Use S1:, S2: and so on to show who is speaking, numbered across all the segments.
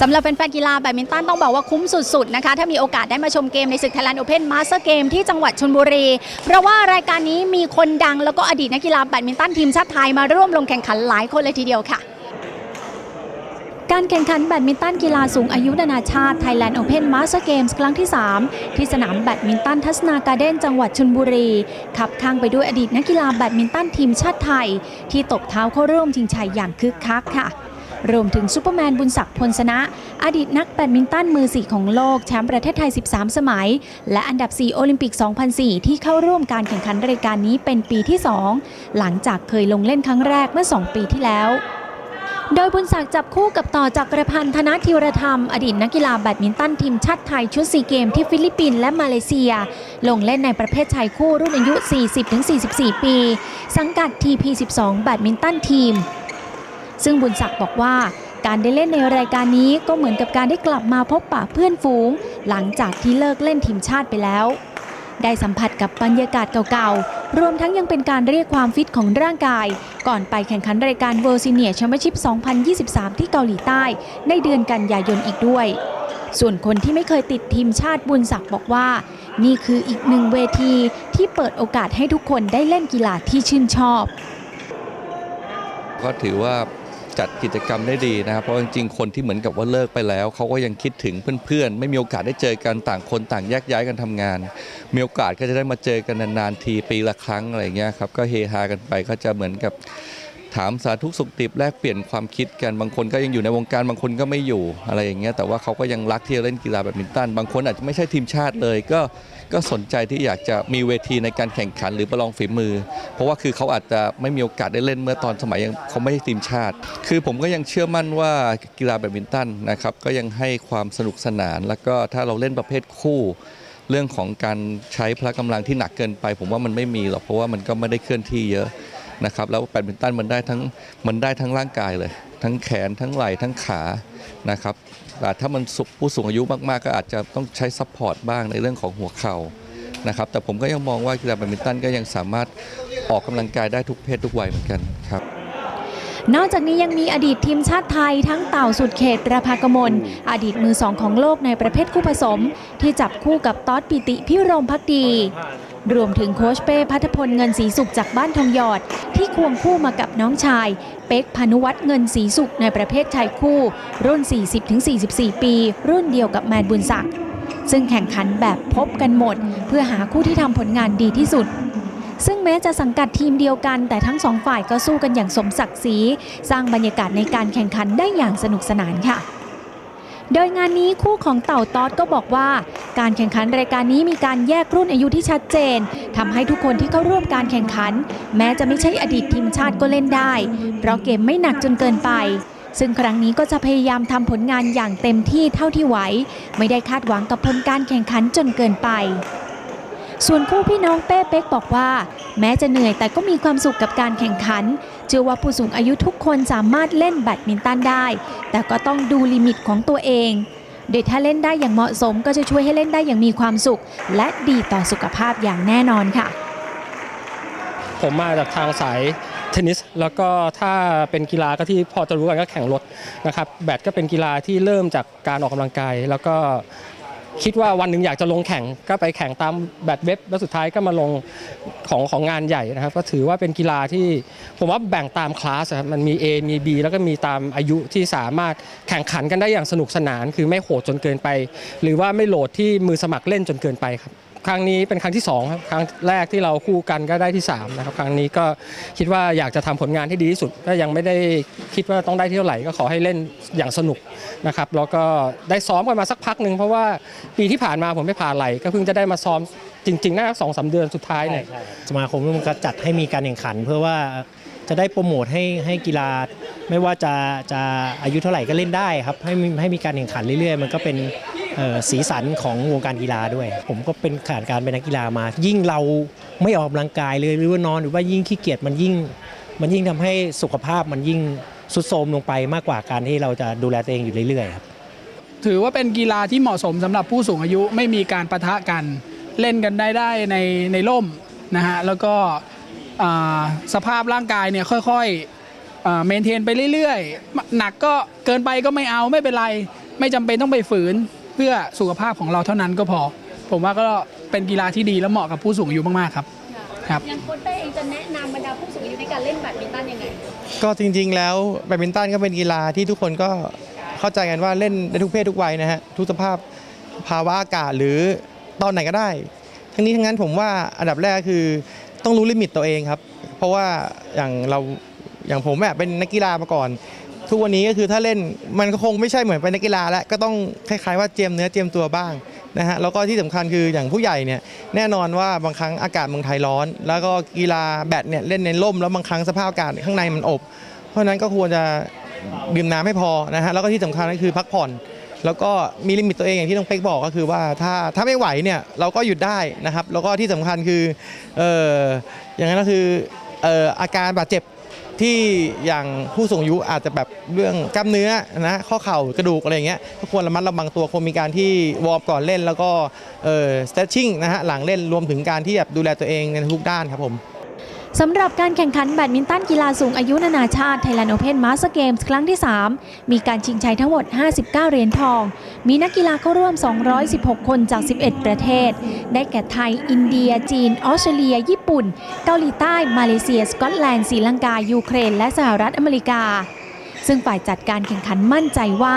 S1: สำหรับแฟนๆกีฬาแบดมินตันต้องบอกว่าคุ้มสุดๆนะคะ ถ้ามีโอกาสได้มาชมเกมในศึก Thailand Open Master Game ที่จังหวัดชลบุรี เพราะว่ารายการนี้มีคนดังแล้วก็อดีตนักกีฬาแบดมินตันทีมชาติไทยมาร่วมลงแข่งขันหลายคนเลยทีเดียวค่ะการแข่งขันแบดมินตันกีฬาสูงอายุนานาชาติ Thailand Open Master Games ครั้งที่ 3 ที่สนามแบดมินตันทัศนาการ์เด้นจังหวัดชลบุรี ขับข้างไปด้วยอดีตนักกีฬาแบดมินตันทีมชาติไทย ที่ตบเท้าเข้าร่วมชิงชัยอย่างคึกคักค่ะ รวมถึงซูเปอร์แมนบุญศักดิ์พลสนะ อดีตนักแบดมินตันมือ4ของโลกแชมป์ประเทศไทย 13 สมัย และอันดับ 4 โอลิมปิก 2004 ที่เข้าร่วมการแข่งขันรายการนี้เป็นปีที่ 2 หลังจากเคยลงเล่นครั้งแรกเมื่อ 2 ปีที่แล้วโดยบุญศักดิ์จับคู่กับต่อจักรพันธ์ธนธีรธรรม อดีตนักกีฬาแบดมินตันทีมชาติไทยชุดซีเกมที่ฟิลิปปินส์และมาเลเซีย ลงเล่นในประเภทชายคู่รุ่นอายุ 40-44 ปี สังกัด TP12 แบดมินตันทีม ซึ่งบุญศักดิ์บอกว่าการได้เล่นในรายการนี้ก็เหมือนกับการได้กลับมาพบปะเพื่อนฝูง หลังจากที่เลิกเล่นทีมชาติไปแล้ว ได้สัมผัสกับบรรยากาศเก่าๆ รวมทั้งยังเป็นการเรียกความฟิตของร่างกาย ก่อนไปแข่งขันรายการ World Senior Championship 2023 ที่เกาหลีใต้ ในเดือนกันยายนอีกด้วย ส่วนคนที่ไม่เคยติดทีมชาติบุญศักดิ์บอกว่า นี่คืออีกหนึ่งเวทีที่เปิดโอกาสให้ทุกคนได้เล่นกีฬาที่ชื่นชอบ
S2: ก็ถือว่า จัดกิจกรรมได้ดีนะครับ เพราะจริงๆ คนที่เหมือนกับว่าเลิกไปแล้ว เขาก็ยังคิดถึงเพื่อนๆ ไม่มีโอกาสได้เจอกันต่างคนต่างแยกย้ายกันทำงาน มีโอกาสก็จะได้มาเจอกันนานๆทีปีละครั้งอะไรอย่างเงี้ยครับ ก็เฮฮากันไปก็จะเหมือนกับ ถามสาธุสุขดิบแลกเปลี่ยนความคิดกันบางคนก็ยังอยู่ในวงการบางคนก็ไม่อยู่อะไรอย่างเงี้ยแต่ว่าเขาก็ยังรักที่จะเล่นกีฬาแบดมินตันบางคนอาจจะไม่ใช่ทีมชาติเลย ก็ก็สนใจที่อยากจะมีเวทีในการแข่งขันหรือประลองฝีมือ เพราะว่าคือเขาอาจจะไม่มีโอกาสได้เล่นเมื่อตอนสมัยยังเขาไม่ใช่ทีมชาติ คือผมก็ยังเชื่อมั่นว่ากีฬาแบดมินตันนะครับก็ยังให้ความสนุกสนาน แล้วก็ถ้าเราเล่นประเภทคู่เรื่องของการใช้พละกำลังที่หนักเกินไป ผมว่ามันไม่มีหรอกเพราะว่ามันก็ไม่ได้เคลื่อนที่เยอะ นะครับแล้วแบดมินตันมันได้ทั้งมันได้ทั้งร่างกายเลย ทั้งแขนทั้งไหล่ทั้งขานะครับแต่ถ้ามันสุผู้สูงอายุมากๆ ก็อาจจะต้องใช้ซัพพอร์ตบ้างในเรื่องของหัวเข่านะครับแต่ผมก็ยังมองว่ากีฬาแบดมินตันก็ยังสามารถออกกำลังกายได้ทุกเพศทุกวัยเหมือนกันครับ
S1: นอกจากนี้ยังมีอดีตทีมชาติไทยทั้งเต่าสุดเขตประภากมล อดีตมือสองของโลกในประเภทคู่ผสม ที่จับคู่กับต๊อดปิติพิรมพักดี รวมถึงโคชเป้พัทพลเงินศรีสุขจากบ้านทองหยอด ที่ควงคู่มากับน้องชาย เป๊กพานุวัฒน์เงินศรีสุขในประเภทชายคู่ รุ่น 40-44 ปี รุ่นเดียวกับแมนบุญศักดิ์ซึ่งแข่งขันแบบพบกันหมด เพื่อหาคู่ที่ทำผลงานดีที่สุด ซึ่งแม้จะสังกัดทีมเดียวกัน แต่ทั้งสองฝ่ายก็สู้กันอย่างสมศักดิ์ศรีสร้างบรรยากาศในการแข่งขันได้อย่างสนุกสนานค่ะโดยงานนี้คู่ของเต่าตอดก็บอกว่า การแข่งขันรายการนี้มีการแยกรุ่นอายุที่ชัดเจนทำให้ทุกคนที่เข้าร่วมการแข่งขัน แม้จะไม่ใช่อดีตทีมชาติก็เล่นได้ เพราะเกมไม่หนักจนเกินไป ซึ่งครั้งนี้ก็จะพยายามทำผลงานอย่างเต็มที่เท่าที่ไหว ไม่ได้คาดหวังกับผลการแข่งขันจนเกินไปส่วนคู่พี่น้องเป้เป๊กบอกว่า แม้จะเหนื่อยแต่ก็มีความสุขกับการแข่งขัน เชื่อว่าผู้สูงอายุทุกคนสามารถเล่นแบดมินตันได้ แต่ก็ต้องดูลิมิตของตัวเอง โดยถ้าเล่นได้อย่างเหมาะสมก็จะช่วยให้เล่นได้อย่างมีความสุข และดีต่อสุขภาพอย่างแน่นอนค่ะ
S3: ผมมาจากทางสายเทนนิส แล้วก็ถ้าเป็นกีฬาก็ที่พอจะรู้กันก็แข่งรถนะครับแบดก็เป็นกีฬาที่เริ่มจากการออกกำลังกาย แล้วก็ คิดว่าวันหนึ่งอยากจะลงแข่งก็ไปแข่งตามแบดเว็บ แล้วสุดท้ายก็มาลงของของงานใหญ่นะครับ ก็ถือว่าเป็นกีฬาที่ผมว่าแบ่งตามคลาสครับมันมี A มี B แล้วก็มีตามอายุที่สามารถแข่งขันกันได้อย่างสนุกสนาน คือไม่โหดจนเกินไป หรือว่าไม่โหลดที่มือสมัครเล่นจนเกินไปครับ ครั้งนี้เป็นครั้งที่2ครับครั้งแรกที่เราคู่กันก็ได้ที่3นะครับครั้งนี้ก็คิดว่าอยากจะทำผลงานที่ดีที่สุดก็ยังไม่ได้คิดว่าต้องได้เท่าไหร่ก็ขอให้เล่นอย่างสนุกนะครับแล้วก็ได้ซ้อมกันมาสักพักหนึ่งเพราะว่าปีที่ผ่านมาผมไม่ผ่าไหลก็เพิ่งจะได้มาซ้อมจริงๆน่าสองสามเดือนสุดท้ายเนี่ย
S4: สมาคมมันก็จัดให้มีการแข่งขัน เพื่อว่าจะได้โปรโมทให้ให้กีฬา ไม่ว่าจะจะอายุเท่าไหร่ก็เล่นได้ครับให้มีให้มีการแข่งขันเรื่อยๆ มันก็เป็น สีสันของวงการกีฬาด้วย ผมก็เป็นขาดการเป็นนักกีฬามา ยิ่งเราไม่ออกกำลังกายเลยหรือว่านอนหรือว่ายิ่งขี้เกียจมันยิ่ง มันยิ่งทำให้สุขภาพมันยิ่งสุดโทรมลงไปมากกว่าการที่เราจะดูแลตัวเองอยู่เรื่อยๆครับ
S5: ถือว่าเป็นกีฬาที่เหมาะสมสำหรับผู้สูงอายุไม่มีการประทะกันเล่นกันได้ได้ในในร่มนะฮะแล้วก็สภาพร่างกายเนี่ยค่อยๆเมนเทนไปเรื่อยๆ หนักก็เกินไปก็ไม่เอาไม่เป็นไร ไม่จำเป็นต้องไปฝืน เพื่อสุขภาพของเราเท่านั้นก็พอ ผมว่าก็เป็นกีฬาที่ดีและเหมาะกับผู้สูงอายุมากๆครับครับ
S1: อย่างโค้ชเป้เองจะแนะนำบรรดาผู้สูงอายุในการเล่นแบดมินตันยังไง
S6: ก็จริง ๆ แล้วแบดมินตันก็เป็นกีฬาที่ทุกคนก็เข้าใจกันว่าเล่นได้ทุกเพศทุกวัยนะฮะทุกสภาพภาวะอากาศหรือตอนไหนก็ได้ ทั้งนี้ทั้งนั้นผมว่าอันดับแรกคือต้องรู้ลิมิตตัวเองครับ เพราะว่าอย่างเราอย่างผมแบบเป็นนักกีฬามาก่อน ทุกวันนี้ก็คือถ้าเล่นมันก็คงไม่ใช่เหมือนเป็นนักกีฬาแล้วก็ต้องคล้ายๆว่าเจียมเนื้อเจียมตัวบ้างนะฮะแล้วก็ที่สำคัญคืออย่างผู้ใหญ่เนี่ยแน่นอนว่าบางครั้งอากาศเมืองไทยร้อน แล้วก็กีฬาแบดเนี่ยเล่นในร่มแล้วบางครั้งสภาพอากาศข้างในมันอบ เพราะฉะนั้นก็ควรจะดื่มน้ำให้พอนะฮะแล้วก็ที่สำคัญก็คือพักผ่อน แล้วก็มีลิมิตตัวเองอย่างที่น้องเป๊กบอกก็คือว่าถ้าถ้าไม่ไหวเนี่ยเราก็หยุดได้นะครับแล้วก็ที่สำคัญคือเอออย่างนั้นก็คือเอออาการบาดเจ็บ ที่อย่างผู้สูงอายุอาจจะแบบเรื่องกล้ามเนื้อนะข้อเข่ากระดูกอะไรเงี้ยก็ควรระมัดระวังตัวควรมีการที่วอร์มก่อนเล่น แล้วก็เออ stretching นะฮะหลังเล่นรวมถึงการที่แบบดูแลตัวเองในทุกด้านครับผม
S1: สำหรับการแข่งขันแบดมินตันกีฬาสูงอายุนานาชาติไทยแลนด์โอเพนมาสก์เกมส์ครั้งที่ 3 มีการชิงชัยทั้งหมด 59 เหรียญทอง มีนักกีฬาเข้าร่วม 216 คนจาก 11 ประเทศ ได้แก่ไทย อินเดีย จีน ออสเตรเลีย ญี่ปุ่น เกาหลีใต้ มาเลเซีย สกอตแลนด์ศรีลังกา ยูเครน และสหรัฐอเมริกา ซึ่งฝ่ายจัดการแข่งขันมั่นใจว่า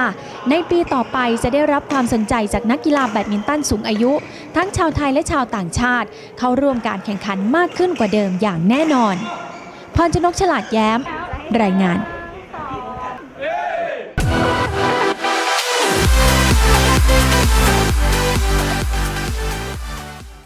S1: ในปีต่อไปจะได้รับความสนใจจากนักกีฬาแบดมินตันสูงอายุ ทั้งชาวไทยและชาวต่างชาติ เข้าร่วมการแข่งขันมากขึ้นกว่าเดิมอย่างแน่นอนพรชนกฉลาดแย้ม รายงาน